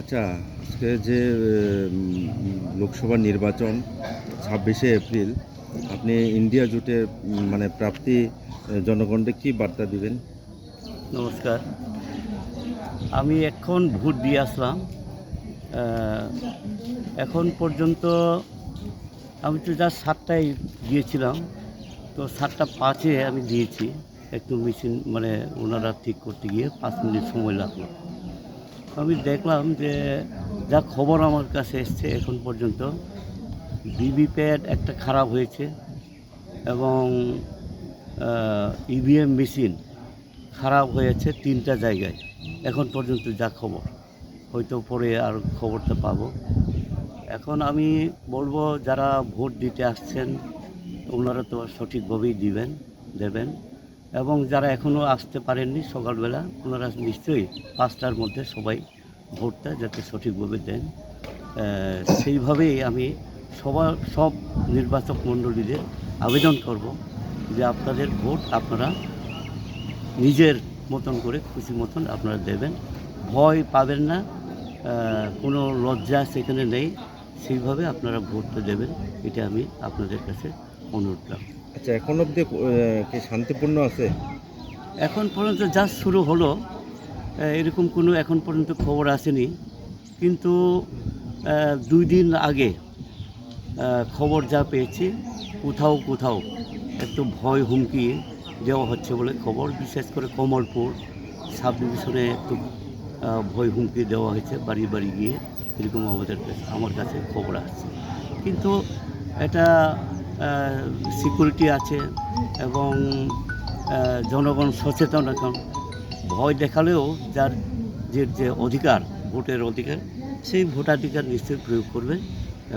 আচ্ছা আজকে যে লোকসভা নির্বাচন ছাব্বিশে এপ্রিল, আপনি ইন্ডিয়া জোটের মানে প্রাপ্তি জনগণকে কি বার্তা দিবেন? নমস্কার। আমি এখন ভোট দিয়ে আসলাম। এখন পর্যন্ত আমি তো যা সাতটায় গিয়েছিলাম। তো সাতটা পাঁচে আমি দিয়েছি। একটু মেশিন মানে ওনারা ঠিক করতে গিয়ে পাঁচ মিনিট সময় লাগল। আমি দেখলাম যে যা খবর আমার কাছে এসছে এখন পর্যন্ত প্যাড একটা খারাপ হয়েছে এবং ইভিএম মেশিন খারাপ হয়েছে তিনটা জায়গায়। এখন পর্যন্ত যা খবর, হয়তো পরে আর খবরটা পাবো। এখন আমি বলব যারা ভোট দিতে আসছেন, ওনারা তো সঠিকভাবেই দিবেন, দেবেন। এবং যারা এখনও আসতে পারেননি সকালবেলা, ওনারা নিশ্চয়ই পাঁচটার মধ্যে সবাই ভোটটা যাতে সঠিকভাবে দেন। সেইভাবেই আমি সবার সব নির্বাচক মণ্ডলীদের আবেদন করব যে আপনাদের ভোট আপনারা নিজের মতন করে খুশি মতন আপনারা দেবেন। ভয় পাবেন না কোনো লজ্জা সেখানে নেই। সেইভাবে আপনারা ভোটটা দেবেন, এটা আমি আপনাদের কাছে অনুরোধ রাখব। আচ্ছা এখন অবধি কি শান্তিপূর্ণ আছে? এখন পর্যন্ত যা শুরু হলো এরকম কোনো এখন পর্যন্ত খবর আসেনি। কিন্তু দুই দিন আগে খবর যা পেয়েছি, কোথাও কোথাও একটু ভয় হুমকি দেওয়া হচ্ছে বলে খবর, বিশেষ করে কমলপুর সাব ডিভিশনে একটু ভয় হুমকি দেওয়া হয়েছে বাড়ি বাড়ি গিয়ে, এরকম আমাদের আমার কাছে খবর আসছে। কিন্তু এটা সিকিউরিটি আছে এবং জনগণ সচেতন এখন ভয় দেখালেও যার যে যে অধিকার, ভোটের অধিকার, সেই ভোটাধিকার নিশ্চয়ই প্রয়োগ করবে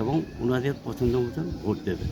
এবং ওনাদের পছন্দ মতন ভোট দেবে।